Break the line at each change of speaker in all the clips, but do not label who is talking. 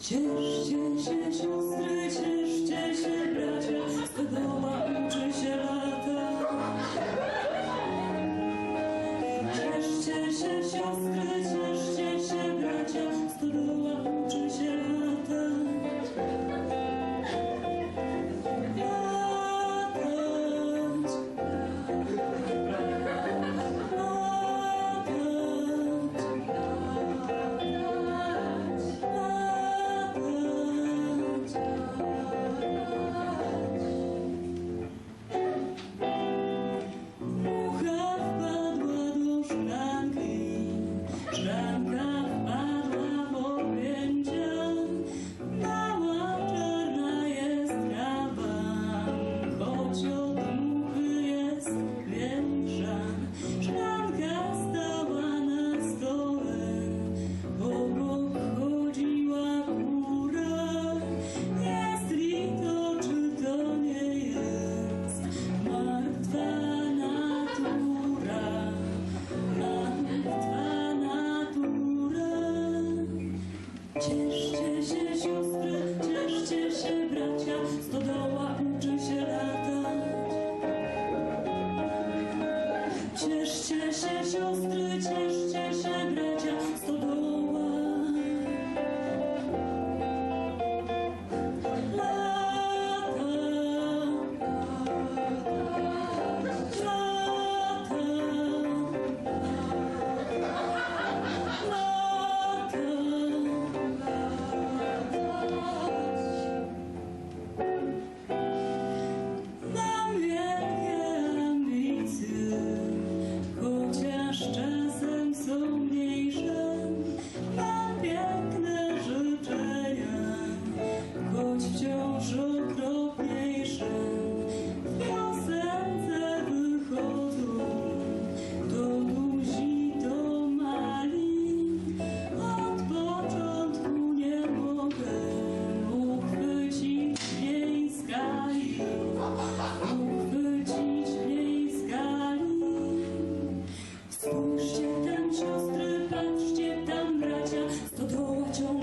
Cieszcie się siostry, cieszcie się bracia, stodoła uczy się lata. Cieszcie się siostry, cieszcie się bracia, stodoła uczy się latać. Cieszcie się siostry, cieszcie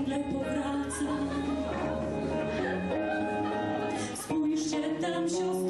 ciągle powraca. Spójrzcie tam, siostry.